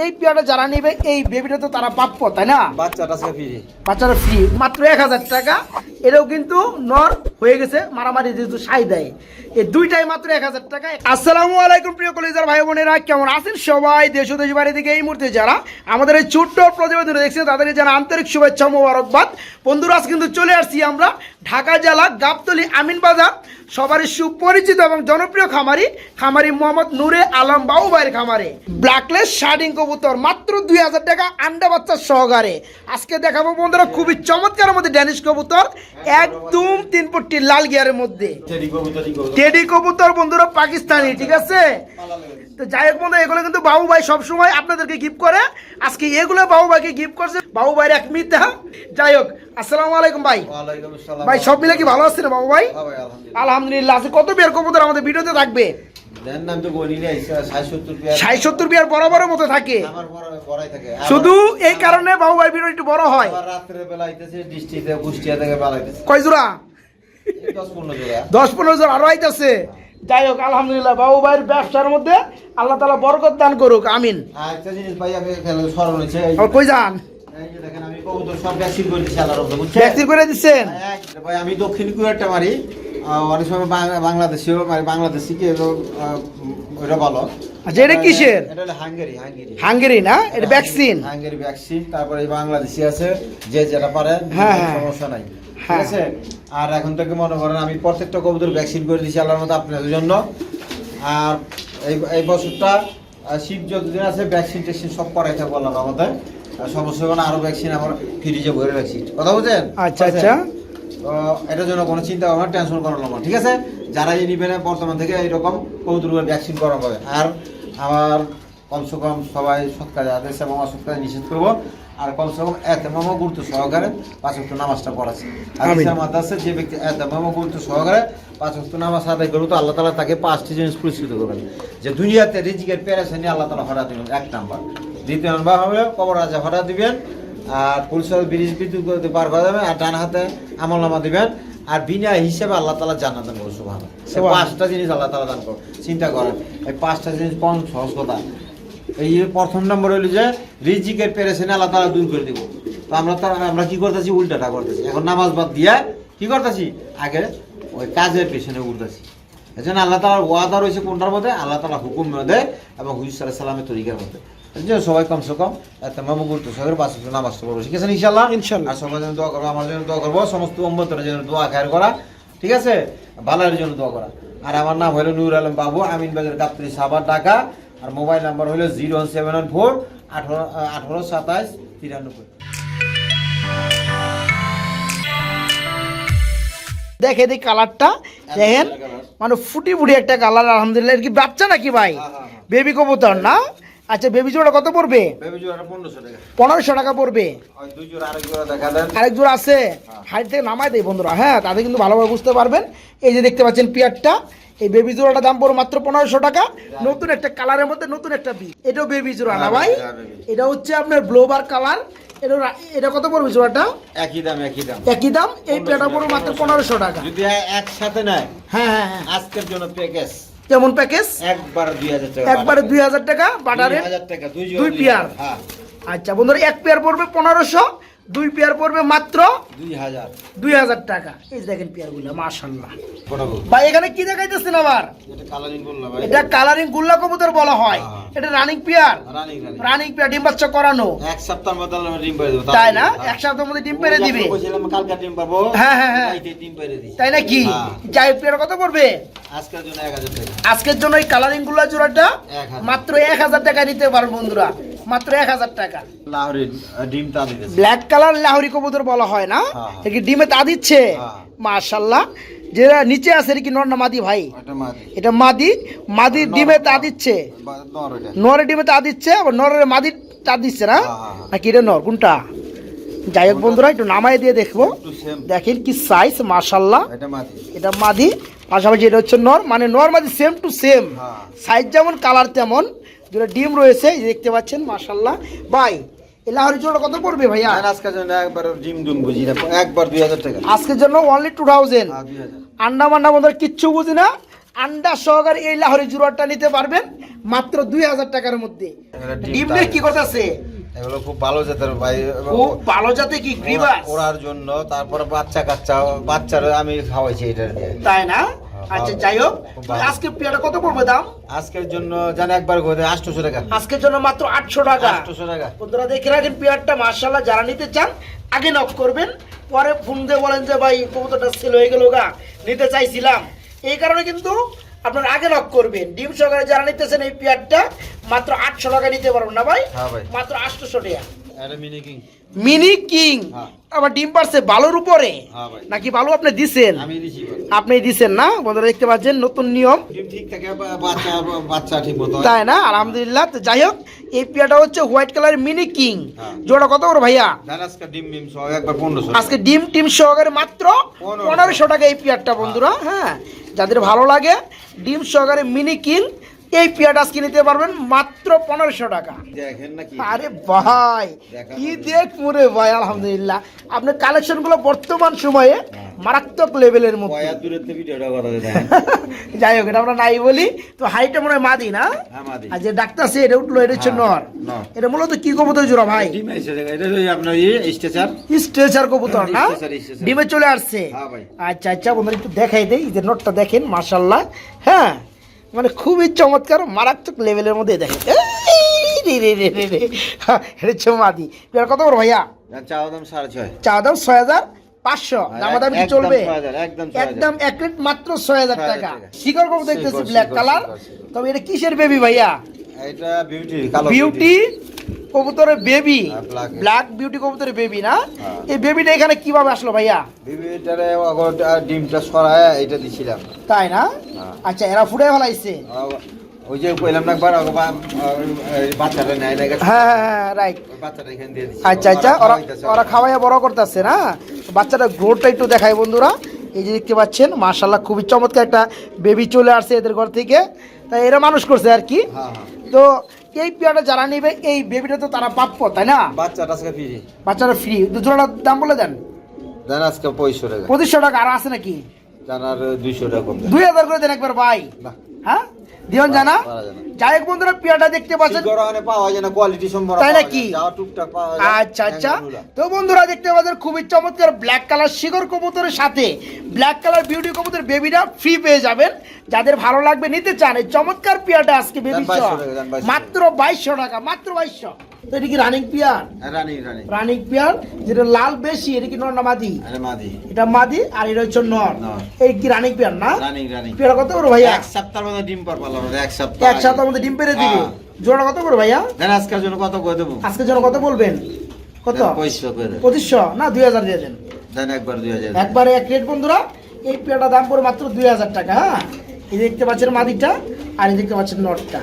এই পেয়ারটা যারা নেবে এই বেবিটা তো তারা প্রাপ্য তাই না? বাচ্চাটা ফ্রি মাত্র এক হাজার টাকা। এটাও কিন্তু নর হয়ে গেছে মারামারি যেহেতু সাই দেয়। এই দুইটাই মাত্র এক হাজার টাকা। আসসালামু আলাইকুম প্রিয় কলেজার ভাই বোনেরা কেমন আছেন সবাই? দেশ দেশ বাড়ি থেকে এই মুহূর্তে যারা আমাদের এই ছোট্ট প্রতিবেদন দেখছেন তাদেরকে জানা আন্তরিক শুভেচ্ছা মোবারকবাদ। বন্ধুরা আজ কিন্তু চলে আসছি আমরা ঢাকা জেলা গাবতলি আমিন বাজার সবারই সুপরিচিত এবং জনপ্রিয় খামারি খামারি মোহাম্মদ নূরে আলম বাবু ভাইয়ের খামারে। ব্ল্যাকলেস শার্ডিং কবুতর মাত্র দুই হাজার টাকা আন্ডা বাচ্চার সহকারে। আজকে দেখাবো বন্ধুরা খুবই চমৎকার মধ্যে ড্যানিশ কবুতর একদম তিন পট্টি লাল গিয়ারের মধ্যে। টেডি কবুতর টেডি কবুতর। বন্ধুরা পাকিস্তানি ঠিক আছে? তো যাই হোক বন্ধু এগুলো কিন্তু বাবু ভাই সবসময় আপনাদেরকে গিফট করে। আজকে এগুলো বাবু ভাইকে গিফট করছে বাবু ভাইয়ের এক মিথ্যা। যাই হোক আসসালামু আলাইকুম ভাই। ভাই সব মিলে কি ভালো আছেন বাবু ভাই? আলহামদুলিল্লাহ। আলহামদুলিল্লাহ কত বিয়ার কবুতর আমাদের ভিডিওতে থাকবে? দেন নাম তো গনি নেই 60 70 পেয়ার ষাট সত্তর বিয়ার বরাবরের মতো থাকে। আমার বড় বড়াই থাকে। আবার- শুধু এই কারণে বাবু ভাই ভিডিও একটু বড় হয়। আবার রাত্রে বেলা আইতেছে ডিস্ট্রিক্টে কুষ্টিয়া থেকে বেলা আইতেছে। কয় জোড়া? এই 10 15 জোড়া। দশ পনেরো জন আরও আইতেছে। যাই হোক আলহামদুলিল্লাহ বাবু ভাইয়ের ব্যবসার মধ্যে আল্লাহ তালা বরকত দান করুক আমিন। কই যান? আমি দক্ষিণ মারি অনেক সময় বাংলাদেশিও বাংলাদেশি কি এলো, ওটা ভালো আচ্ছা, এটা কিসের? এটা হলো হাঙ্গেরি হাঙ্গেরি। হাঙ্গেরি না? এটা ভ্যাকসিন হাঙ্গেরি ভ্যাকসিন তারপরে বাংলাদেশি আছে যে যেটা পারে হ্যাঁ, হ্যাঁ। সমস্যা নাই। ঠিক হ্যাঁ। আছে? আর এখন থেকে মনে করেন আমি প্রত্যেকটা কবুতর ভ্যাকসিন করে দিচ্ছি আল্লাহর মতো আপনাদের জন্য। আর এই এই বছরটা শীত যতদিন আছে ভ্যাকসিন ট্যাকসিন সব করাই থাকব আল্লাহর সমস্যা কোনো আরও ভ্যাকসিন আমার ফ্রিজে ভরে রাখছি। কথা বুঝছেন? আচ্ছা, আচ্ছা। এটার জন্য কোনো চিন্তা ভাবনা টেনশন করানো না ঠিক আছে? যারা এই বর্তমান থেকে এইরকম ভ্যাকসিন করানো হবে। আর আমার কমসে কম সবাই আদেশ এবং নিষেধ করব। আর কমসে কম গুরুত্ব সহকারে পাঁচ ওয়াক্ত নামাজটা পড়াচ্ছে। আর। মাদ্রাসে যে ব্যক্তি গুরুত্ব সহকারে পাঁচ ওয়াক্ত নামাজ আদায় করব তো আল্লাহ তালা তাকে পাঁচটি জিনিস পুরস্কৃত করবেন। যে দুনিয়াতে রিজিকের পেরেছেন আল্লাহ তালা হরা দিবেন। এক নাম্বার। দ্বিতীয় নাম্বার হবে কবর হরা দিবেন আর পুলিশের ব্রিজ বিদ্যুৎ করতে পার করা যাবে আর ডান হাতে আমল নামা দিবেন আর বিনা হিসেবে আল্লাহ তালা জান্নাত দান করব সুবহান। পাঁচটা জিনিস আল্লাহ তালা দান করো চিন্তা করেন এই পাঁচটা জিনিস কোন সহজ কথা? এই প্রথম নম্বর হইল যে রিজিকের পেরেছেন আল্লাহ তালা দূর করে দিব। তো আমরা তো আমরা কি করতেছি? উল্টাটা করতেছি। এখন নামাজ বাদ দিয়া কি করতেছি? আগে ওই কাজের পেছনে উঠতেছি। এই জন্য আল্লাহ তালার ওয়াদা রয়েছে কোনটার মধ্যে? আল্লাহ তালা হুকুম মধ্যে এবং সাল্লাহ সাল্লামের তরিকার মধ্যে। জন্য সবাই কমসে কম এত মামু গুরুত্ব সহকারে পাঁচ নামাজটা পড়ব। ঠিক আছে ইনশাল্লাহ ইনশাল্লাহ। আর সবার জন্য দোয়া করব আমার জন্য দোয়া করব সমস্ত উম্মতের জন্য দোয়া খায়ের করা ঠিক আছে? ভালোর জন্য দোয়া করা। আর আমার নাম হলো নূর আলম বাবু আমিন বাজার কাপ্তারি সাবার ঢাকা। আর মোবাইল নাম্বার হলো zero one seven one four আঠারো আঠারো সাতাশ তিরানব্বই। দেখে দিই কালারটা দেখেন মানে ফুটি ফুটি একটা কালার আলহামদুলিল্লাহ। কি বাচ্চা নাকি ভাই? হ্যাঁ, হ্যাঁ, হ্যাঁ। বেবি কবুতর না? আচ্ছা বেবি জোড়া কত পড়বে? বেবি জোড়াটা পনেরোশো টাকা। পনেরোশো টাকা পড়বে। ওই দুই জোড়া আরেক জোড়া দেখা দেন। আরেক জোড়া আছে? হাইট থেকে নামাই দেয় বন্ধুরা। হ্যাঁ তাতে কিন্তু ভালোভাবে বুঝতে পারবেন। এই যে দেখতে পাচ্ছেন পিয়ারটা এই বেবি জোড়াটা দাম পড়বে মাত্র পনেরোশো টাকা। নতুন একটা কালারের মধ্যে নতুন একটা বি। এটাও বেবি জোড়া না ভাই? হ্যাঁ, এটা হচ্ছে আপনার ব্লোবার কালার। এটা এটা কত পড়বে জোড়াটা? একই দাম একই দাম। একই দাম? এই পড়বে মাত্র পনেরোশো টাকা। যদি একসাথে নেয় হ্যাঁ হ্যাঁ হ্যাঁ। আজকের জন্য প্যাকেজ কেমন প্যাকেজ? একবার দুই হাজার টাকা একবারে দুই হাজার টাকা বাটারে দুই হাজার টাকা দুই জোড়া দুই দুই পেয়ার। হ্যাঁ। আচ্ছা বন্ধুরা এক পেয়ার পড়বে পনেরোশো। দুই পেয়ার পড়বে মাত্র দুই হাজার। টাকা। এই দেখেন পেয়ারগুলো মাশাল্লাহ গো। ভাই এখানে কি দেখাইতেছেন আবার? এটা কালারিং গুল্লা কবুতর বলা হয়। হ্যাঁ। এটা রানিং পেয়ার রানিং পেয়ার ডিম বাচ্চা করানো। এক সপ্তাহের মধ্যে ডিম পেরে দেবো তাই না? হ্যাঁ। এক সপ্তাহের মধ্যে ডিম পেরে দিবে। কালকে ডিম পাবো হ্যাঁ, হ্যাঁ, হ্যাঁ। ডিম পেরে দিই। তাই নাকি? হ্যাঁ। যাই পেয়ার কত পড়বে? আজকের জন্য আজকের জন্য এই কালারিংগুলা জোড়াটা মাত্র এক হাজার টাকা নিতে পারো বন্ধুরা। মাত্র এক হাজার টাকা। লাহোরের আহ, ডিম তা দিতেছে। ব্ল্যাক কালার লাহোরি কবুতর বলা হয় না? হ্যাঁ, হ্যাঁ। কি ডিমে তা দিচ্ছে? হ্যাঁ। মাশাল্লাহ। যেটা নিচে আছে এটা কি নর না মাদি ভাই? এটা মাদি। মাদি মাদির ডিমে তা দিচ্ছে। নর এটা। ডিমে তা দিচ্ছে আবার নরের মাদির তা দিচ্ছে না। নাকি রে নর? কোনটা? যাই হোক বন্ধুরা একটু নামাই দিয়ে দেখব। দেখেন কি সাইজ মাশাল্লাহ। এটা মাদি। পাশাপাশি এটা হচ্ছে নর। মানে নর মাদি সেম টু সেম। সাইজ যেমন কালার তেমন। যেটা ডিম রয়েছে দেখতে পাচ্ছেন মাশাল্লাহ ভাই এই লাহোরি জোড়া কত পড়বে ভাইয়া? আজকের জন্য একবার ডিম দুম বুঝি না একবার দুই হাজার টাকা। আজকের জন্য অনলি টু থাউজেন্ড আন্ডা মান্ডা আমাদের কিচ্ছু বুঝি না। আন্ডা সহকারে এই লাহরি জুড়াটা নিতে পারবেন মাত্র দুই হাজার টাকার মধ্যে। ডিম ডিম কি করতেছে? এগুলো খুব ভালো জাতের ভাই। খুব ভালো যাতে কি ওরা- জন্য তারপরে বাচ্চা কাচ্চা বাচ্চারা আমি খাওয়াইছি এটা তাই না? আচ্ছা যাই হোক আজকে পেয়ারটা কত পড়বে দাম? আজকের জন্য জানি একবার আটশোশো টাকা। আজকের জন্য মাত্র আটশো টাকা। আটশোশো টাকা। বন্ধুরা দেখে রাখেন পেয়ারটা মার্শাল্লাহ যারা নিতে চান আগে নক করবেন পরে ফোন দিয়ে বলেন যে ভাই কবুতরটা সেল হয়ে গেল গা নিতে চাইছিলাম। এই কারণে কিন্তু আপনার আগে নক করবেন। ডিম সহকারে যারা নিতেছেন এই পেয়ারটা মাত্র আটশো টাকা নিতে পারবেন না ভাই? হ্যাঁ মাত্র আটশোশো টাকা। Mini king. Mini king. হ্যাঁ। আবার ডিম পারছে বালুর উপরে। হ্যাঁ নাকি বালু আপনি দিছেন। আপনি দিছেন না? বন্ধুরা দেখতে পাচ্ছেন নতুন নিয়ম। তাই না? আলহামদুলিল্লাহ। তো যাই হোক এই পেয়ারটা হচ্ছে হোয়াইট কালার মিনি কিং। হ্যাঁ। জোড়া কত করে ভাইয়া? আজকে ডিম টিম সহকারে মাত্র। পনেরোশো। টাকা এই পেয়ারটা বন্ধুরা। হ্যাঁ যাদের ভালো লাগে ডিম সহকারে মিনি কিং এই পেয়ারটা আজকে নিতে পারবেন মাত্র পনেরোশো টাকা। দেখেন নাকি আরে ভাই কি। দেখ মুরে ভাই আলহামদুলিল্লাহ। আপনার কালেকশনগুলো বর্তমান সময়ে মারাত্মক লেভেলের মধ্যে। যাই হোক এটা আমরা নাই বলি। তো হাইটটা মনে হয় মাদি না? হ্যাঁ, মাদি। আর যে ডাক্তার সে এটা উঠল এটা হচ্ছে হ্যাঁ, নর। এটা মূলত কি কবুতর জোড়া ভাই? ডিম এসে দেখেন, এটা হলো আপনার ইয়ে স্ট্রেচার। কবুতর না। ডিমে চলে আসছে। হ্যাঁ। আচ্ছা আচ্ছা বন্ধুরা একটু দেখাই দেই এই যে নোটটা দেখেন মার্শাল্লাহ হ্যাঁ। মানে খুবই চমৎকার মারাত্মক লেভেলের মধ্যে দেখে এটা কত বড় ভাইয়া? চাওয়া দাম সাড়ে ছয়। চা দাম ছয় হাজার পাঁচশো। দামাদামি কি চলবে? একদম একদম এক মাত্র ছয় হাজার টাকা। শিকড় দেখতেছি ব্ল্যাক কালার। তবে এটা কিসের বেবি ভাইয়া? এটা বিউটি কালো বিউটি কবুতরের বেবি হ্যাঁ. ব্ল্যাক বিউটি কবুতরের বেবি না? হ্যাঁ। এই বেবিটা এখানে কীভাবে আসলো ভাইয়া? অগর ডিমটা সরায় এটা দিছিলাম। তাই না? হ্যাঁ। আচ্ছা এরা ফুটে ফেলাইছে। ওই যে কইলাম না একবার বাচ্চাটা নেয় না হ্যাঁ হ্যাঁ রাইট বাচ্চাটা এখানে দিয়ে দিছি। আচ্ছা আচ্ছা ওরা ওরা খাওয়াইয়া বড় করতেছে না? বাচ্চাটা গ্রোথটা একটু দেখায় বন্ধুরা। এই যে দেখতে পাচ্ছেন মার্শাল্লাহ খুবই চমৎকার একটা বেবি চলে আসছে এদের ঘর থেকে। তাই এরা মানুষ করছে আর কি। হ্যাঁ হ্যাঁ। তো এই পেয়ারটা যারা নেবে এই বেবিটা তো তারা প্রাপ্য তাই না? বাচ্চাটা আজকে ফ্রি বাচ্চাটা ফ্রি দুজনের দাম বলে দেন। দেন আজকে পঁয়ষট্টি টাকা। পঁচিশশো টাকা আর আছে নাকি? জানার দুইশো টাকা দুই হাজার করে দেন একবার ভাই। হ্যাঁ? দিয়ন জানা? পারা যাই হোক বন্ধুরা দেখতে পাচ্ছেন। পাওয়া যায় না কোয়ালিটি সম্পর্কে তাই নাকি? আচ্ছা আচ্ছা। তো বন্ধুরা দেখতে পাচ্ছেন খুবই চমৎকার ব্ল্যাক কালার কবুতরের সাথে। ব্ল্যাক কালার বিউটি কবুতর বেবিটা ফ্রি পেয়ে যাবেন। যাদের ভালো লাগবে নিতে চান এই চমৎকার পেয়ারটা আজকে বেবি দেন 2200 2200 মাত্র বাইশশো টাকা মাত্র বাইশশো। তো এটা কি রানিং পেয়ার হ্যাঁ, রানী রানী রানিং পেয়ার যেটা লাল বেশি এটা কি নর না মাদি? আরে মাদি। এটা মাদি আর এটা হচ্ছে নর। এই কি রানিং পেয়ার না? রানী রানী পেয়ার কত করে ভাইয়া? এক সপ্তাহের মধ্যে ডিম পার পারলাম না, এক সপ্তাহ মধ্যে ডিম পেরে দিবে। হ্যাঁ। জোড়া কত করে ভাইয়া? আজকের জন্য কত করে দেবো? আজকে জন্য কত বলবেন? কত। পঁচিশশো না দুই হাজার দিয়ে দেন। দেন একবার দুই হাজার। একবারে এক রেট বন্ধুরা। এই পেয়ারটা দাম পড়ে মাত্র দুই হাজার টাকা হ্যাঁ? এই দেখতে পাচ্ছেন মাদিটা আর এই দেখতে পাচ্ছেন নটটা।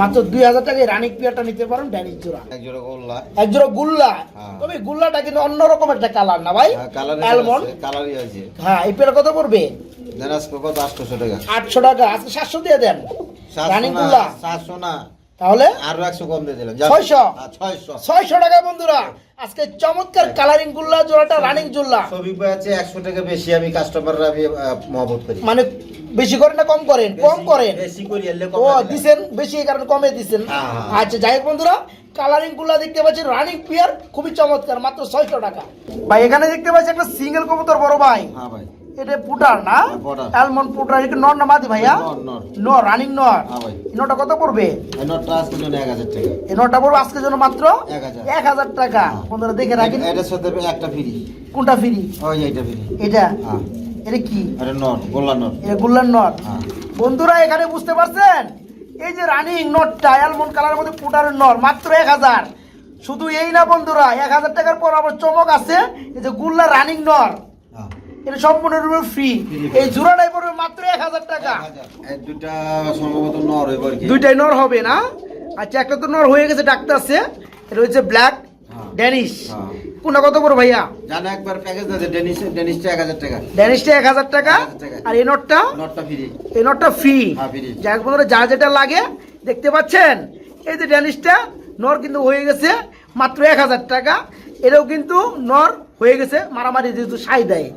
মাত্র দুই হাজার টাকায় রানিক নিতে পারেন জোড়া। এক জোড়া করলা এক জোড়া গুল্লা? হ্যাঁ। তবে গুল্লাটা কিন্তু অন্যরকম একটা কালার না ভাই? কালারই অ্যালমন্ড আছে কালারই আছে। হ্যাঁ এই পেয়ার কত পড়বে? দেন আজকে কত? আটশোশো টাকা। আটশো টাকা আজকে সাতশো দিয়ে দেন। রানিং সাতশো না। তাহলে? আরও একশো কম দিয়ে দিলাম। ছয়শো? হ্যাঁ, ছয়শো। ছয়শো টাকা বন্ধুরা আজকে চমৎকার কালারিং গুল্লা জোড়াটা রানিং জোল্লা ছবি আছে একশো টাকা বেশি আমি কাস্টমাররা আমি আহ, করি। মানে বেশি করেন না কম করেন কম করেন। বেশি করি এলে ও দিছেন বেশি কারণে কমে দিছেন। হ্যাঁ, হ্যাঁ। আচ্ছা যাই হোক বন্ধুরা কালারিংগুলা দেখতে পাচ্ছেন রানিং পিয়ার খুবই চমৎকার মাত্র ছয়শো টাকা। ভাই এখানে দেখতে পাচ্ছি একটা সিঙ্গেল কবুতর বড় ভাই। হ্যাঁ ভাই। এটা পুটার না? হ্যাঁ, পুটার। অ্যালমন্ড পুটার এটা নর না মাদি ভাইয়া? নর, নর। নর রানিং নর? হ্যাঁ এই নটা কত পড়বে? এই নটা পড়বে আজকের জন্য মাত্র এক হাজার। টাকা। বন্ধুরা দেখে রাখেন। এটার সাথে একটা ফ্রি। কোনটা ফ্রি? ওই এইটা ফ্রি। এটা? হ্যাঁ। এটা কি? এটা নর গোল্লা নর। এটা গুল্লার হ্যাঁ। বন্ধুরা এখানে বুঝতে পারছেন? এই যে রানিং নটটা অ্যালমন্ড কালারের মধ্যে পুটারের নর মাত্র এক হাজার। শুধু এই না বন্ধুরা এক হাজার টাকার পর আবার চমক আছে। এই যে গুল্লা রানিং নর। হ্যাঁ এটা সম্পূর্ণরূপে ফ্রি এই জোড়াটাই পড়বে মাত্র এক হাজার টাকা। দুটা সম্ভবত নর কি। দুইটাই নর হবে না? আচ্ছা একটা তো নর হয়ে গেছে ডাক্তার আছে। এটা হচ্ছে ব্ল্যাক। ড্যানিশ। কোনটা কত বড় ভাইয়া? জানো একবার প্যাকেজ আছে ডেনিসটা এক হাজার টাকা। ড্যানিশটা এক হাজার টাকা? 1000 টাকা। আর এই নটটা? নটটা ফ্রি এই নটটা ফ্রি হ্যাঁ, বন্ধুরা যা যেটা লাগে দেখতে পাচ্ছেন? এই যে ড্যানিশটা নর কিন্তু হয়ে গেছে মাত্র এক হাজার টাকা। এটাও কিন্তু নর হয়ে গেছে মারামারি যেহেতু সাই দেয়।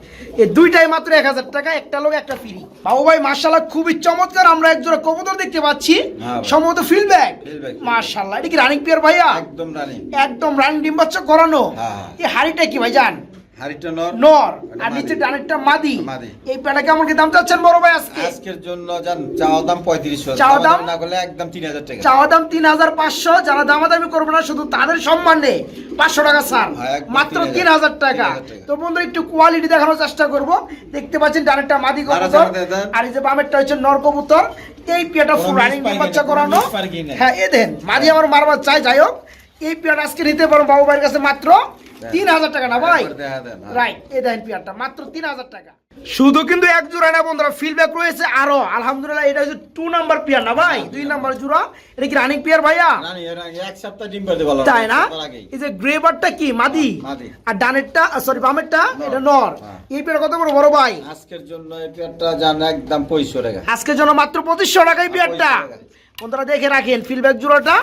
এই দুইটাই মাত্র এক হাজার টাকা একটা লোক একটা ফ্রি বাবু ভাই মার্শাল্লাহ খুবই চমৎকার আমরা একজোড়া কবুতর দেখতে পাচ্ছি। হ্যাঁ সম্ভবত ফিল্ড ব্যাগ মার্শাল্লাহ এটা কি রানিং পিয়ার ভাইয়া? একদম রানিং একদম রানিং ডিম বাচ্চা করানো। এই হাড়িটা কি ভাই জান হারিটা নর। নর। আর নিচে ডানেরটা মাদি। মাদি। এই পেটা কেমন কি দাম চাচ্ছেন বড় ভাই আজকে? আজকের জন্য জান চাওয়া দাম পঁয়ত্রিশশো চাওয়া দাম? না করলে একদম তিন হাজার টাকা। চাওয়া দাম তিন হাজার পাঁচশো। যারা দামাদামি করবে না শুধু তাদের সম্মানে পাঁচশো টাকা ছাড়। মাত্র 3,000 টাকা। তো বন্ধু একটু কোয়ালিটি দেখানোর চেষ্টা করব। দেখতে পাচ্ছেন ডানেরটা মাদি আর কবুতর আর এই যে বামেরটা হচ্ছে নর কবুতর। এই কোনো ফুল রানিং বাচ্চা করানো। হ্যাঁ এ দেন মাদি আমার মারবার চাই যাই হোক। এই পেয়াটা আজকে নিতে পারো বাবু ভাইয়ের কাছে মাত্র তিন হাজার টাকা না ভাই? দেন, হ্যাঁ। রাইট এই দেখেন পেয়ারটা মাত্র তিন হাজার টাকা। শুধু কিন্তু এক জোড়া না বন্ধুরা ফিডব্যাক রয়েছে আরও। আলহামদুলিল্লাহ এটা হচ্ছে টু নাম্বার পেয়ার না ভাই? দুই নাম্বার জোড়া। এটা কি রানিং পেয়ার ভাইয়া এক সপ্তাহ ডিম পারতে ভালো তাই না? এই যে গ্রেবারটা কি? মাদি? মাদি। আর ডানেরটা সরি বামেরটা এটা নর। হ্যাঁ। এই পেয়ার কত বড় বড় ভাই? আজকের জন্য এই পেয়ারটা জান একদম পঁয়ষট্টি টাকা। আজকের জন্য মাত্র পঁচিশশো টাকায় পেয়ারটা। টাকা। বন্ধুরা দেখে রাখেন ফিডব্যাক জোড়াটা।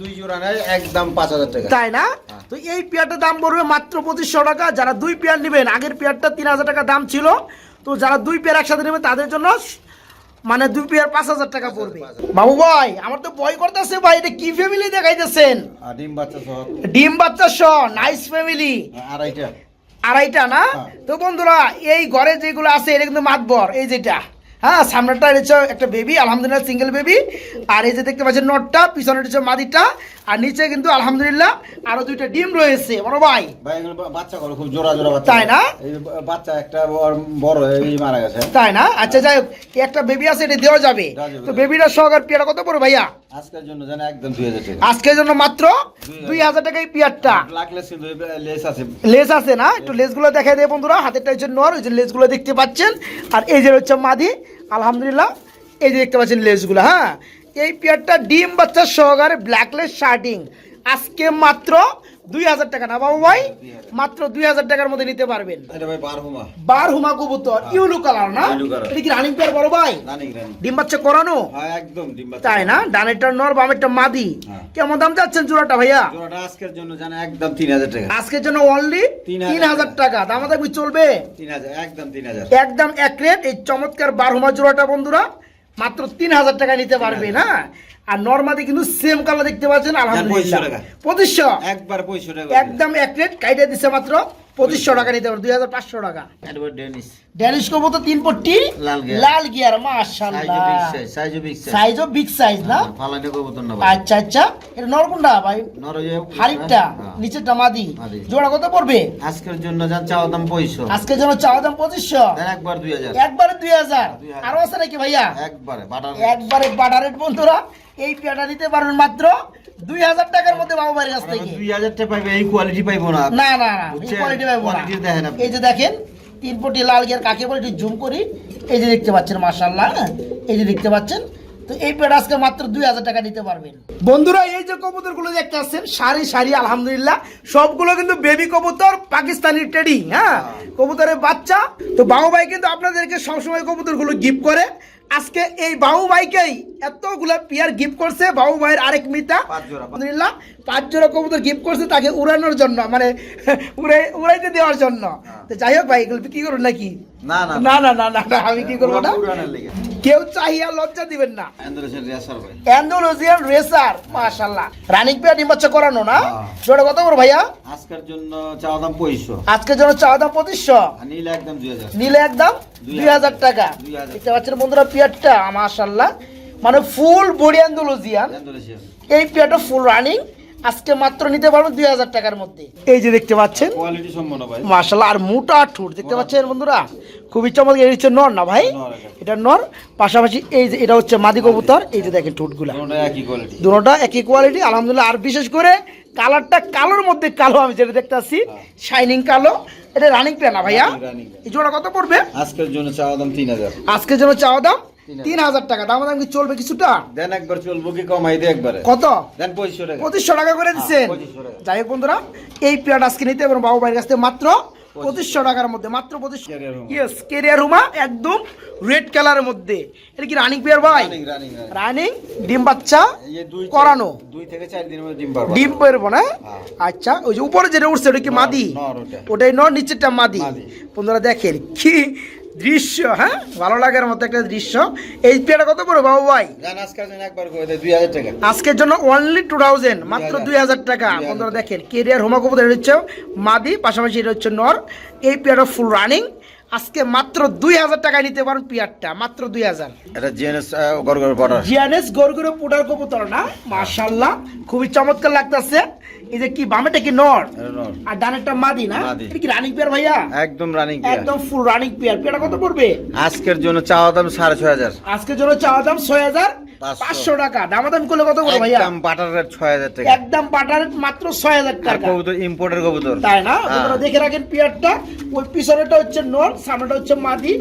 দুই জোড়া নেয় একদম পাঁচ হাজার টাকা। তাই না? হ্যাঁ। তো এই পেয়ারটার দাম পড়বে মাত্র পঁচিশশো টাকা। যারা দুই পেয়ার নেবেন আগের পেয়ারটা তিন হাজার টাকা দাম ছিল। তো যারা দুই পেয়ার একসাথে নেবেন তাদের জন্য মানে দুই পেয়ার পাঁচ হাজার টাকা পড়বে। বাবু ভাই আমার তো ভয় করতেছে ভাই এটা কি ফ্যামিলি দেখাইতেছেন? ডিম বাচ্চা সহ। ডিম বাচ্চা সহ নাইস ফ্যামিলি আড়াইটা। আড়াইটা না? হ্যাঁ। তো বন্ধুরা এই ঘরে যেগুলো আছে এটা কিন্তু মাতবর এই যেটা। হ্যাঁ সামনেটা এটা একটা বেবি আলহামদুলিল্লাহ সিঙ্গেল বেবি আর এই যে দেখতে পাচ্ছেন, নটটা পিছনে মাদিটা। আর নিচে কিন্তু আলহামদুলিল্লাহ আরও দুইটা ডিম রয়েছে বড় ভাই। ভাই এগুলো বাচ্চা করো খুব জোড়া জোড়া বাচ্চা। তাই না? বাচ্চা একটা বড়- বড় এই মারা গেছে। তাই না? আচ্ছা যাই হোক একটা বেবি আছে এটা দেওয়া যাবে। তো বেবিটা সহকার পিয়াটা কত পড়ে ভাইয়া? আজকের জন্য জানে একদম দুই হাজার টাকা। আজকের জন্য মাত্র দুই হাজার। টাকা এই পিয়ারটা। লাগলে লেস আছে। লেস আছে না? একটু লেসগুলো দেখাই দেয় বন্ধুরা হাতেরটা হচ্ছে নর ওই যে লেসগুলো দেখতে পাচ্ছেন। আর এই যে হচ্ছে মাদি আলহামদুলিল্লাহ এই যে দেখতে পাচ্ছেন লেসগুলো হ্যাঁ? এই পেয়ারটা ডিম বাচ্চা সহকারে ব্ল্যাকলেস শার্টিং আজকে মাত্র দুই হাজার টাকা না বাবু ভাই? মাত্র দুই হাজার টাকার মধ্যে নিতে পারবেন। বার হুমা। বার হুমা কবুতর ইউলু কালার না? এটা কি রানিং পেয়ার বড় ভাই? ডিম বাচ্চা করানো? হ্যাঁ একদম ডিম বাচ্চা তাই না? ডানেরটা নর বামেরটা মাদি। হ্যাঁ। কেমন দাম যাচ্ছেন জোড়াটা ভাইয়া? জোড়াটা আজকের জন্য জানে একদম তিন হাজার টাকা। আজকের জন্য অনলি তিন হাজার টাকা। দাম দামি চলবে। একদম তিন হাজার। একদম এক রেট এই চমৎকার বারহুমা জোড়াটা বন্ধুরা। মাত্র তিন হাজার টাকা নিতে পারবে না? আর নর্মালি কিন্তু সেম কালার দেখতে পাচ্ছেন আলহামদুলিল্লাহ। 2500 পঁচিশশো? একবার পঁচিশশো টাকা একদম এক রেট কাইটে দিচ্ছে মাত্র পঁচিশশো টাকা নিতে দুই হাজার পাঁচশো টাকা। ড্যানিশ তো তিন পট্টি লাল গিয়ার। সাইজও বিগ সাইজ না? ভাই। আচ্ছা আচ্ছা। এটা নরকুন্ডা ভাই? নরজে হ্যাঁ। নিচেরটা মাদি। জোড়া কত পড়বে? আজকের জন্য চাওয়া দাম পঁয়ষট্টি। আজকে যেন চাওয়া দাম পঁচিশশো। একবার দুই হাজার। একবারে দুই হাজার। আরও আছে নাকি ভাইয়া? একবারে একবারে বাটারেট বন্ধুরা। এই পেয়াটা নিতে পারবেন মাত্র দুই হাজার টাকার মধ্যে বাবু বাড়ির কাছ থেকে। দুই হাজার টাকা পাইবে এই কোয়ালিটি পাইবো না। না না না বুঝছেন? কোয়ালিটি পাবো না। Quality দেখেন আপনি। এই যে দেখেন তিন পটি লাল গিয়ার কাকে বলে একটু জুম করি এই যে দেখতে পাচ্ছেন মার্শাল্লাহ এই যে দেখতে পাচ্ছেন তো এই পেয়ার আজকে মাত্র দুই হাজার টাকা নিতে পারবেন। বন্ধুরা এই যে কবুতরগুলো দেখতে পাচ্ছেন সারি সারি আলহামদুলিল্লাহ সবগুলো কিন্তু বেবি কবুতর পাকিস্তানি ট্রেডিং হ্যাঁ? কবুতরের বাচ্চা তো বাবু ভাই কিন্তু আপনাদেরকে সবসময় কবুতরগুলো গিফট করে। আজকে এই বাবু ভাইকেই এতগুলো পিয়ার গিফট করছে বাবু ভাইয়ের আরেক মিতা আলহামদুলিল্লাহ। পাঁচ জোড়া কবুতর গিফট করছে তাকে উড়ানোর জন্য মানে উড়াই উড়াইতে দেওয়ার জন্য। তো যাই হোক ভাই এগুলো কি করুন নাকি? না না না। না না না আমি কি করব না? কেউ চাহিয়া লজ্জা দিবেন না। অ্যান্ডোলজিয়ান রেসার মাশাআল্লাহ। রানিং পেয়ার ডিম করানো না? হ্যাঁ। জোড়া কত বড় ভাইয়া? আজকের জন্য চাওয়া দাম পঁয়ষট্টি আজকের জন্য চাওয়া দাম পঁচিশশো? নিলে একদম নিলে একদম দুই দুই হাজার। টাকা। দেখতে পাচ্ছেন বন্ধুরা পেয়ারটা মাশাআল্লাহ। মানে ফুল বডি অ্যান্ডোলজিয়ান। এই পেয়ারটা ফুল রানিং। আজকে মাত্র নিতে পারবেন দুই হাজার টাকার মধ্যে। এই যে দেখতে পাচ্ছেন? কোয়ালিটি সম্পন্ন ভাই। আর মোটা ঠোঁট দেখতে পাচ্ছেন বন্ধুরা? খুবই চমৎকার এটা হচ্ছে নর না ভাই? এটা। নর পাশাপাশি এই যে এটা হচ্ছে মাদি কবুতর এই যে দেখেন ঠোঁটগুলা। দুটোটা একই কোয়ালিটি একই কোয়ালিটি আলহামদুলিল্লাহ। আর বিশেষ করে কালারটা কালোর মধ্যে কালো আমি যেটা দেখতে পাচ্ছি শাইনিং কালো। এটা রানিং পেয়া না ভাইয়া। এই জোড়া কত পড়বে? আজকের জন্য চাওয়া দাম তিন হাজার। আজকের জন্য চাওয়া দাম তিন হাজার। টাকা দাম দাম কি চলবে কিছুটা? দেন একবার চলবো কি কমাই দে একবারে। কত? দেন পঁয়ষট্টি টাকা। পঁচিশশো টাকা করে দিচ্ছেন? যাই হোক বন্ধুরা এই পেয়ারটা আজকে নিতে এবং বাবু ভাইয়ের কাছ থেকে মাত্র পঁচিশশো টাকার মধ্যে মাত্র পঁচিশশো ইয়েস কেরিয়ার হুমা একদম রেড কালারের মধ্যে। এটা কি রানিং পেয়ার ভাই? রানিং ডিম বাচ্চা এই যে দুই করানো। দুই থেকে চার দিনের মধ্যে ডিম পারব। ডিম পারব না? হ্যাঁ। আচ্ছা ওই যে উপরে যেটা উঠছে ওটা কি মাদি? ওটাই নর নিচেরটা মাদি। বন্ধুরা দেখেন কি দৃশ্য হ্যাঁ? ভালো লাগার মতো একটা দৃশ্য। এই পেয়ারটা কত পড়বে বাবু ভাই? আজকের জন্য অনলি টু থাউজেন্ড মাত্র দুই হাজার। টাকা। 2000 বন্ধুরা দেখেন কেরিয়ার হোমা কবুতর এটা হচ্ছে মাদি পাশাপাশি এটা হচ্ছে নর। এই পেয়ারটা ফুল রানিং আজকে মাত্র দুই হাজার টাকায় নিতে পারেন পিয়ারটা মাত্র দুই হাজার। এটা জিএনএস গড়গড় বর্ডার জিয়ানেস গরগুরো পুটার কবুতর না মাশাল্লাহ খুবই চমৎকার লাগতেছে। এই যে কি বামেটা কি নর? আর ডানেরটা মাদি না? এটা কি রানিং পেয়ার ভাইয়া? একদম রানিং একদম ফুল রানিং পেয়ার পেয়ারটা কত পড়বে? আজকের জন্য চাওয়া দাম সাড়ে ছয় হাজার। আজকের জন্য চাওয়া দাম ছয় হাজার পাঁচশো। পাঁচশো টাকা। দামাদাম করলে কত পড়বে ভাইয়া? একদম বাটার রেট ছয় হাজার টাকা। একদম পাটার মাত্র ছয় হাজার টাকা। কবুতর ইম্পোর্টের কবুতর। তাই না? হ্যাঁ। আপনারা দেখে রাখেন পেয়ারটা। ওই পিছনেটা হচ্ছে নর সামনেটা হচ্ছে মাদি।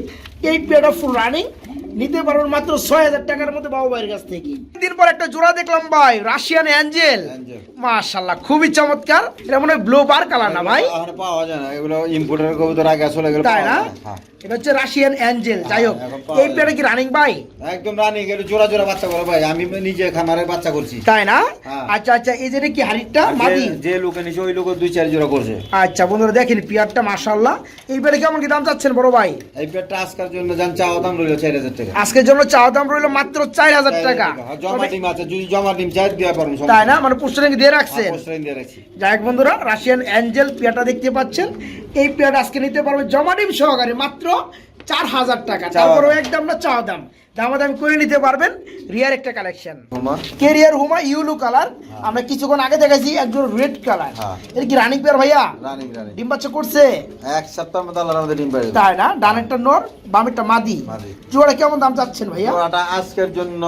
এই পেয়ারটা ফুল রানিং নিতে পারবেন মাত্র ছয় হাজার টাকার মধ্যে বাবু ভাইয়ের কাছ থেকে। দিন পর একটা জোড়া দেখলাম ভাই রাশিয়ান অ্যাঞ্জেল। মাশাল্লাহ খুবই চমৎকার। এটা মনে হয় ব্লু বার কালার না ভাই? পাওয়া যায় না এগুলো ইম্পোর্টের কবুতর আগে আসলে এগুলো তাই না। হ্যাঁ। এটা হচ্ছে রাশিয়ান অ্যাঞ্জেল যাই হোক। এই পেয়ারটা কি রানিং ভাই? একদম রানি গেলে জোড়া জোড়া বাচ্চা করে ভাই আমি নিজে খামারে বাচ্চা করছি। তাই না? হ্যাঁ। আচ্ছা আচ্ছা এই যে কি হাড়িটা মাদি? যে- লোকে নিচে ওই লোক দুই চার জোড়া করছে। আচ্ছা বন্ধুরা দেখেন পেয়ারটা মাশাল্লাহ। এই পেয়ারে কেমন কি দাম চাচ্ছেন বড় ভাই? এই আজকের জন্য যান চাওয়া দাম রইল চার হাজার টাকা। আজকের জন্য চাওয়া দাম রইল মাত্র চার হাজার টাকা। জমা ডিম আছে যদি জমা ডিম চাই দেওয়া পারব তাই না? মানে পুষ্টরিং দিয়ে রাখছেন। যাই হোক বন্ধুরা রাশিয়ান অ্যাঞ্জেল পেয়াটা দেখতে পাচ্ছেন। এই পেয়াটা আজকে নিতে পারবে জমা ডিম সহকারে মাত্র চার হাজার টাকা। চাওয়া তারপরে দাম। একদম না চাওয়া দাম? দামাদামি করে নিতে পারবেন রিয়ার একটা কালেকশন। কেরিয়ার হুমা ইউলু কালার। আমরা কিছুক্ষণ আগে দেখাইছি একজন রেড কালার। হ্যাঁ। এর কি রানিং পেয়ার ভাইয়া? Running running. ডিম বাচ্চা করছে? এক সপ্তাহের মধ্যে আল্লাহর আমাদের ডিম পাড়ে তাই না? ডানেরটা নর বামেরটা মাদি। জোড়া কেমন দাম চাচ্ছেন ভাইয়া? জোড়াটা আজকের জন্য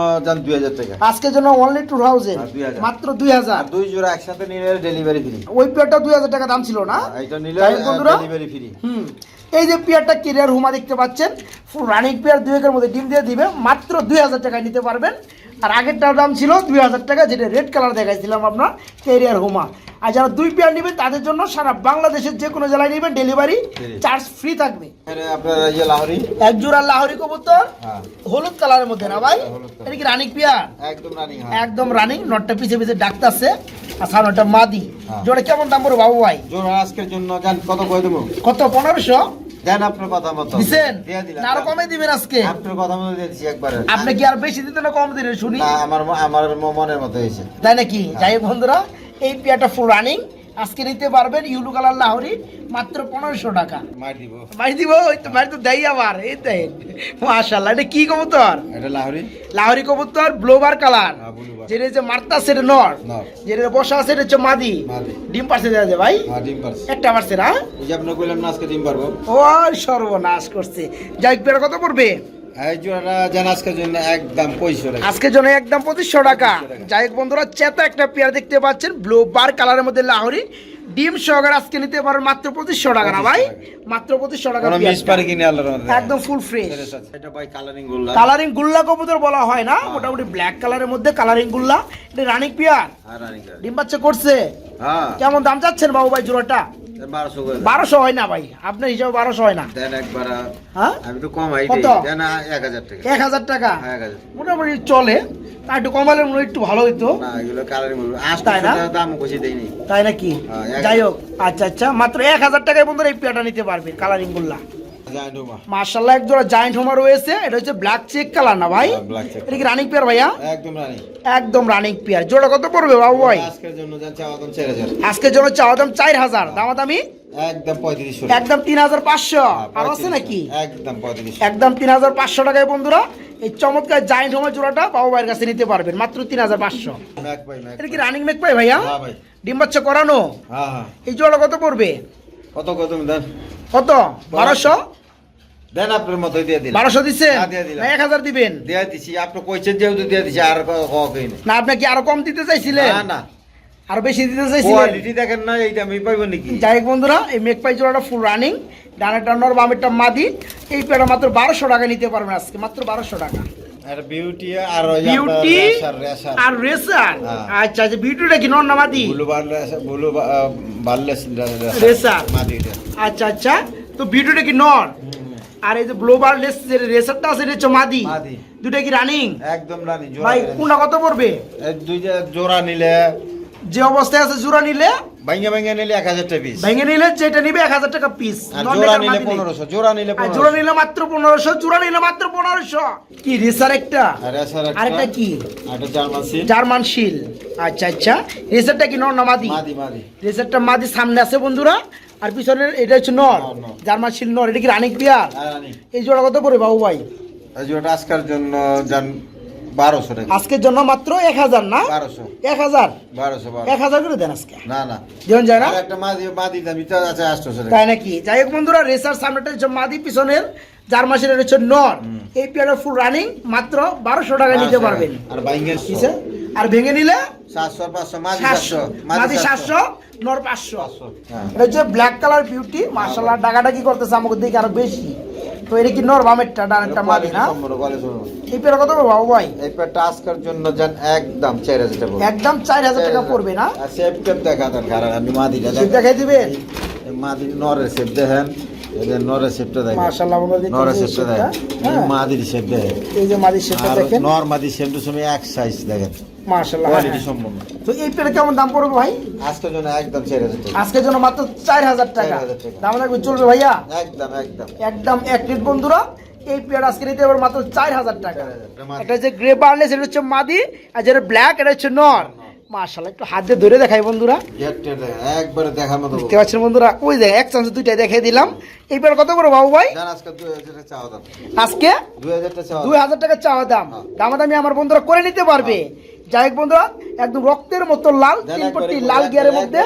দুই হাজার টাকা। আজকের জন্য অনলি টু থাউজেন্ড হ্যাঁ, 2000 মাত্র দুই হাজার। আর দুই জোড়া একসাথে নিলে ডেলিভারি ফ্রি ওই পেয়ারটা দুই হাজার টাকা দাম ছিল না? এটা নিলে ডেলিভারি ফ্রি হুম। এই যে পেয়ারটা কেরিয়ার হুমা দেখতে পাচ্ছেন রানিক রানিং পেয়ার দুই একের মধ্যে ডিম দিয়ে দিবে, মাত্র দুই হাজার টাকায় নিতে পারবেন। আর আগেরটার দাম ছিল দুই হাজার টাকা, যেটা রেড কালার দেখাইছিলাম আপনার, কেরিয়ার হুমা। আর যারা দুই পেয়ার নেবেন তাদের জন্য সারা বাংলাদেশের যে কোনো জেলায় নেবেন ডেলিভারি চার্জ ফ্রি থাকবে। এক জোড়া লাহরি কবুতর হ্যাঁ। হলুদ কালারের মধ্যে না ভাই? এটা কি রানিং পেয়ার একদম রানিং একদম রানিং নটটা পিছে পিছে ডাকতেছে। আর সামনেটা মাদি। হ্যাঁ। জোড়া কেমন দাম পড়বে বাবু ভাই? জোড়া আজকের জন্য যান কত করে দেবো? কত পনেরোশো? দেন আপনার কথা মতো। দিছেন? দিয়ে দিলাম। না আরও কমে দিবেন আজকে। আপনার কথা মতো দিয়ে দিচ্ছি আপনি কি আর বেশি দিতে না কম দিলেন শুনি? আমার আমার মনের মতো হয়েছে। তাই নাকি? যাই হোক বন্ধুরা এই পেয়ারটা ফুল রানিং আজকে নিতে পারবেন ইউলু কালার লাহরি মাত্র পনেরোশো টাকা। মার দিব। বাড়ি দিব ওই তো দেয় আবার এই দেন। মাশাল্লাহ এটা কি কবুতর? এটা লাহরি। লাহরি কবুতর ব্লোবার কালার। হ্যাঁ। যেটা হচ্ছে মার্তা সেটা নর। যেটা বসা আছে এটা হচ্ছে মাদি। ডিম পারছে দেওয়া যায় ভাই? হ্যাঁ ডিম পারছে। একটা পারছে না? এই যে আপনার কইলাম না আজকে ডিম পারব। ও সর্বনাশ করছে। যাই পেয়ারা কত পড়বে? আজকের জন্য একদম পঁয়ষট্টি আজকের জন্য একদম পঁচিশশো টাকা। যাই হোক বন্ধুরা চেতা একটা পেয়ার দেখতে পাচ্ছেন ব্লু বার কালারের মধ্যে লাহরি। ডিম সহকারে আজকে নিতে পারেন মাত্র পঁচিশশো টাকা না ভাই? মাত্র পঁচিশশো টাকা একদম ফুল ফ্রেশ এটা ভাই কালারিংগুলো কালারিং গুল্লা কবুতর বলা হয় না মোটামুটি ব্ল্যাক কালারের মধ্যে কালারিং গুল্লা। এটা রানিক পেয়ার আর রানিং ডিম বাচ্চা করছে? হ্যাঁ। কেমন দাম চাচ্ছেন বাবু ভাই জোড়াটা? বারোশো হয় না ভাই আপনার হিসাবে বারোশো হয় না। দেন একবার হ্যাঁ? আমি তো কম কত? এক হাজার টাকা। এক হাজার টাকা? হ্যাঁ, এক হাজার। মোটামুটি চলে। তা একটু কমালে মনে হয় একটু ভালো না এগুলো কালারিং তাই না? দাম দেয়নি তাই নাকি? হ্যাঁ, যাই হোক আচ্ছা আচ্ছা মাত্র এক হাজার টাকায় বন্ধুরা এই নিতে পারবে কালারিং গুল্লা মার্শাল্লাহ এক জোড়া জায়েন্ট হোমা রয়েছে এটা হচ্ছে ব্ল্যাক চেক কালার না ভাই? হ্যাঁ, black check। এটা কি রানিং পেয়ার ভাইয়া? একদম রানি একদম রানিং পেয়ার জোড়া কত পড়বে বাবু ভাই? আজকের জন্য চাওয়া দাম চার হাজার। আজকের জন্য চাওয়া দাম চার হাজার দামি একদম পঁয়ত্রিশশো একদম তিন হাজার পাঁচশো। হ্যাঁ, আর আছে নাকি? একদম একদম তিন হাজার পাঁচশো টাকায় বন্ধুরা এই চমৎকার জায়েন্ট হোমা জোড়াটা বাবু ভাইয়ের কাছে নিতে পারবেন মাত্র তিন হাজার পাঁচশো। ম্যাক ভাই ম্যাক এটা কি রানিং মেক পাই ভাইয়া? হ্যাঁ ভাই। ডিম বাচ্চা করানো? হ্যাঁ হ্যাঁ। এই জোড়া কত পড়বে? কত কত কত? বারোশো? দেন আপনার মতো দিয়ে দিলাম। বারোশো দিচ্ছেন? হ্যাঁ, এক হাজার দিবেন? দিয়ে দিছি। আপনি কইছেন যেহেতু দিয়ে দিছি আর কই না আপনি কি আরও কম দিতে চাইছিলেন? না না। আরও বেশি দিতে চাইছিলেন? কোয়ালিটি দেখেন না এইটা আমি পাইব নাকি? যাই হোক বন্ধুরা এই মেকপাই জোড়াটা ফুল রানিং ডানেরটা নর বামেরটা মাদি। এই পেয়ারটা মাত্র বারোশো টাকা নিতে পারবেন আজকে মাত্র বারোশো টাকা। আর বিউটি আর বিউটি আর রেসার হ্যাঁ। আচ্ছা আচ্ছা বিউটিটা কি নর না মাদি? Racer racer. আচ্ছা আচ্ছা তো ভিডিওটা কি নর? আর এই যে যে রেসারটা আছে এটা হচ্ছে মাদি। দুটা কি রানিং একদম রানি ভাই কোনটা কত পড়বে? দুইটা জোড়া নিলে যে অবস্থায় আছে জোড়া নিলে ভাঙ্গে ভাঙ্গে নিলে এক হাজার টাকা পিস ভেঙে নিলে যেটা নিবে এক হাজার টাকা পিস আর জোড়া নিলে পনেরোশো জোড়া নিলে জোড়া নিলে মাত্র পনেরোশো জোড়া নিলে মাত্র পনেরোশো। কি রেসার একটা? আর এছাড়া একটা- আরেকটা কি? জার্মান শিল আচ্ছা আচ্ছা। রেসারটা কি নর না মাদি? মাদি মাদি। রেসারটা মাদি সামনে আছে বন্ধুরা। আর পিছনের এটা হচ্ছে নর। নর। জার্মান শিল নর। এটা কি রানিক পিয়ার এই জোড়া কত পড়বে বাবু ভাই? এই জোড়াটা আজকের জন্য যান বারোশো টাকা। আজকের জন্য মাত্র এক হাজার না? বারোশো। এক হাজার? বারোশো এক হাজার করে দেন আজকে। না না। দেন যায় না? একটা মাদি মাদি দাম এটা আছে আটশোশো তাই নাকি? যাই হোক বন্ধুরা রেসার সামনেটা মাদি পিছনের জার্মাসের হচ্ছে নর। এই পেয়ারের ফুল রানিং মাত্র বারোশো টাকা নিতে পারবেন। আর আর ভেঙে নিলে? সাতশো পাঁচশো মাদি সাতশো। নর পাঁচশো। হ্যাঁ। এটা হচ্ছে ব্ল্যাক কালার বিউটি মার্শাল্লাহ ডাকাটা কি করতেছে আমাকে দেখে আরও বেশি। তো এটা কি নর বামেরটা ডানেরটা মাদি না? এই পেয়ার কত বাবু ভাই? এই আজকের জন্য যান একদম চার হাজার টাকা একদম চার হাজার টাকা পড়বে না? আর সেফ টেপ দেখা দেন কারণ আমি মাদিটা সেটা দেখাই দিবেন এই মাদি নরের সেফ দেখেন। এদের নরের সেফটা দেখেন। নরের দেখেন। হ্যাঁ। মাদির সেফ দেখেন। এই যে মাদির সেটটা দেখেন। নর মাদি সেফটার সময় এক সাইজ দেখেন। মার্শাল্লাহ কোয়ালিটি সম্পূর্ণ তো এই পেয়ার কেমন দাম পড়বে ভাই? আজকের জন্য একদম চার হাজার টাকা। আজকের জন্য মাত্র চার হাজার টাকা। 4,000 টাকা। দাম লাগবে চলবে ভাইয়া? একদম একদম। একদম এক প্লেট বন্ধুরা এই পেয়ার আজকে নিতে পারবে মাত্র চার হাজার টাকা। 4,000 মাদি। এটা হচ্ছে গ্রে বার্লেস এটা হচ্ছে মাদি আর যেটা ব্ল্যাক এটা হচ্ছে নর। মার্শাল্লাহ একটু হাত দিয়ে ধরে দেখাই বন্ধুরা। গেটটা দেখেন একবারে দেখার মতো দেখতে পাচ্ছেন বন্ধুরা? ওই দেখ এক চান্স দুইটাই দেখিয়ে দিলাম। এই পেয়ার কত করে বাবু ভাই? আজকে দুই হাজার টাকা চাওয়া দাম। আজকে? দুই হাজার টাকা চাওয়া দুই হাজার টাকা চাওয়া দাম। হ্যাঁ। দামাদামি আমার বন্ধুরা করে নিতে পারবে। যাই হোক বন্ধুরা একদম রক্তের মতো লাল তিন পট্টি লাল গিয়ারের মধ্যে।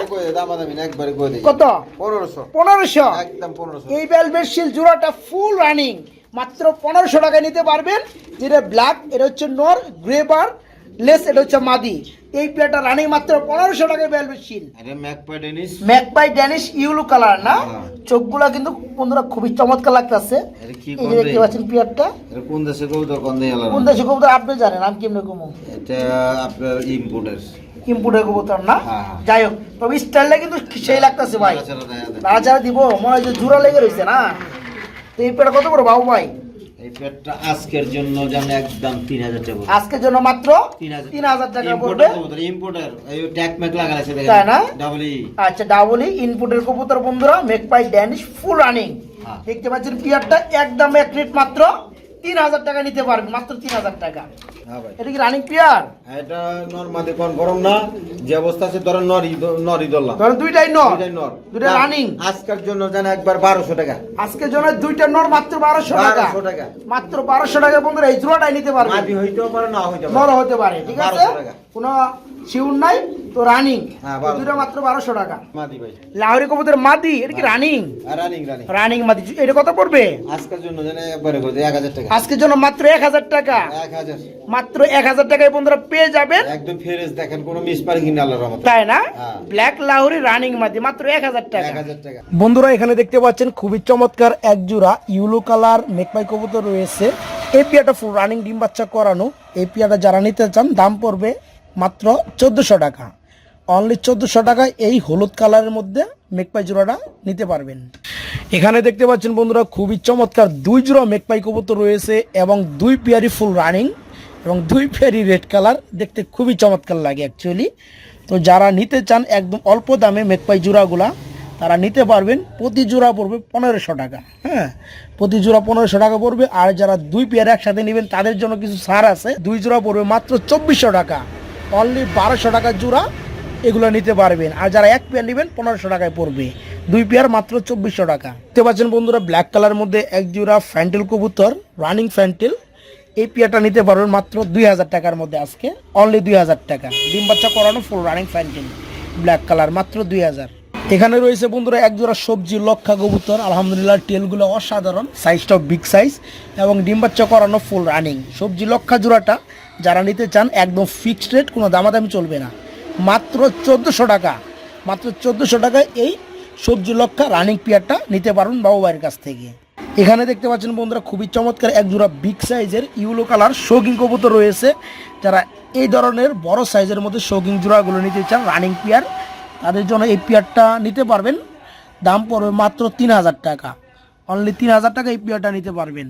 কত? পনেরোশো। পনেরোশো। একদম পনেরোশো। এই ভেলভেট শিল জোড়াটা ফুল রানিং মাত্র পনেরোশো টাকায় নিতে পারবেন। যেটা ব্ল্যাক এটা হচ্ছে নর গ্রেবার লেস এটা হচ্ছে মাদি। এই প্লেটটা রানিং মাত্র পনেরোশো টাকায় শিল magpie Danish. Magpie Danish yellow colour না? হ্যাঁ। চোখগুলা কিন্তু বন্ধুরা খুবই চমৎকার লাগতেছে। এটা এই যে দেখতে পাচ্ছেন পিয়ারটা কোন দেশে কবুতর কোন দেশে কোন দেশে কবুতর আপনি জানেন আমি কেমনে কমু? এটা আপনার ইম্পোর্টার ইম্পোর্টের কবুতর না? হ্যাঁ, হ্যাঁ। যাই হোক তবে স্টাইলটা কিন্তু সেই লাগতেছে ভাই। নাড়াচাড়া দেখা দিব মনে হয় জোড়া লেগে রয়েছে না? তো এই কত বড় বাবু ভাই? এই পেটটা আজকের জন্য জান একদম তিন হাজার টাকা আজকের জন্য মাত্র তিন হাজার। টাকা পড়বে। ইম্পোর্টার এই ট্যাগ ম্যাক লাগা আছে তাই না? ডাবল আচ্ছা ডাবলি ইনপুটের কবুতর বন্ধুরা magpie Danish full running. দেখতে পাচ্ছেন পিয়ারটা একদম এক রেট মাত্র তিন হাজার টাকা নিতে পারবে মাত্র তিন হাজার টাকা। ভাই এটা কি রানিং পিয়ার? এটা নরমাদি কনফার্ম না যে অবস্থা আছে ধরেন নরি নরি দল্লা ধরেন দুইটাই নর। দুইটাই নর। দুইটা রানিং। আজকের জন্য জান একবার বারোশো টাকা। আজকের জন্য দুইটা নর মাত্র বারোশো টাকা। 1200 টাকা। মাত্র বারোশো টাকা বন্ধুরা এই জোড়াটাই নিতে পারবে। মাদি হইতেও পারে না হইতে নর পারে হতে পারে ঠিক আছে? 1200 টাকা। কোনো শিউর নাই তো রানিং হ্যাঁ, 1200 দুটো মাত্র বারোশো টাকা। মাদি ভাই। লাহোরি কবুতর মাদি এটা কি রানিং রানিং রানিং রানিং মাদি। এটা কত পড়বে? আজকের জন্য একবারে এক হাজার টাকা। আজকের জন্য মাত্র এক হাজার টাকা। এক হাজার। মাত্র এক হাজার টাকায় বন্ধুরা পেয়ে যাবেন। একদম ফ্রেশ দেখেন কোনো মিস পারি কিনা আল্লাহর রহমতে। তাই না? হ্যাঁ। ব্ল্যাক লাহোরি রানিং মাদি মাত্র এক হাজার টাকা। এক হাজার টাকা। বন্ধুরা এখানে দেখতে পাচ্ছেন খুবই চমৎকার এক জোড়া ইউলো কালার মেকপাই কবুতর রয়েছে। এই পিয়াটা ফুল রানিং ডিম বাচ্চা করানো। এই পিয়াটা যারা নিতে চান দাম পড়বে মাত্র চোদ্দোশো টাকা। অনলি চোদ্দোশো টাকায় এই হলুদ কালারের মধ্যে মেকপাই জোড়াটা নিতে পারবেন। এখানে দেখতে পাচ্ছেন বন্ধুরা, খুবই চমৎকার দুই জোড়া মেকপাই কবুতর রয়েছে এবং দুই পেয়ারি ফুল রানিং এবং দুই পেয়ারি রেড কালার দেখতে খুবই চমৎকার লাগে অ্যাকচুয়ালি তো যারা নিতে চান একদম অল্প দামে মেকপাই জোড়াগুলা, তারা নিতে পারবেন। প্রতি জোড়া পড়বে পনেরোশো টাকা হ্যাঁ। প্রতি জোড়া পনেরোশো টাকা পড়বে। আর যারা দুই পেয়ার একসাথে নেবেন, তাদের জন্য কিছু ছাড় আছে। দুই জোড়া পড়বে মাত্র চব্বিশশো টাকা। অনলি বারোশো টাকা জোড়া এগুলো নিতে পারবেন। আর যারা এক পেয়ার নেবেন, পনেরোশো টাকায় পড়বে। দুই পেয়ার মাত্র চব্বিশশো টাকা। দেখতে পাচ্ছেন বন্ধুরা ব্ল্যাক কালার মধ্যে এক জোড়া ফ্যান্টেল কবুতর রানিং ফ্যান্টেল এই পেয়ারটা নিতে পারবেন মাত্র দুই হাজার টাকার মধ্যে আজকে। অনলি দুই হাজার টাকা। ডিম বাচ্চা করানো full running fantail black colour মাত্র দুই হাজার। এখানে রয়েছে বন্ধুরা, এক জোড়া সবজি লক্ষা কবুতর। আলহামদুলিল্লাহ টেলগুলো অসাধারণ। সাইজটাও বিগ সাইজ এবং ডিম বাচ্চা করানো ফুল রানিং সবজি লক্ষা জোড়াটা যারা নিতে চান একদম ফিক্সড রেট কোনো দামাদামি চলবে না। মাত্র চোদ্দোশো টাকা। মাত্র চোদ্দোশো টাকায় এই সবজি লক্ষা রানিং পিয়ারটা নিতে পারবেন বাবু ভাইয়ের কাছ থেকে। এখানে দেখতে পাচ্ছেন বন্ধুরা, খুবই চমৎকার এক জোড়া বিগ সাইজের ইউলো কালার শৌকিং কবুতর রয়েছে। যারা এই ধরনের বড় সাইজের মধ্যে শৌকিং জোড়াগুলো নিতে চান রানিং পিয়ার তাদের জন্য এই পেয়ারটা নিতে পারবেন। দাম পড়বে মাত্র তিন হাজার টাকা। অনলি তিন হাজার টাকা এই পেয়ারটা নিতে পারবেন।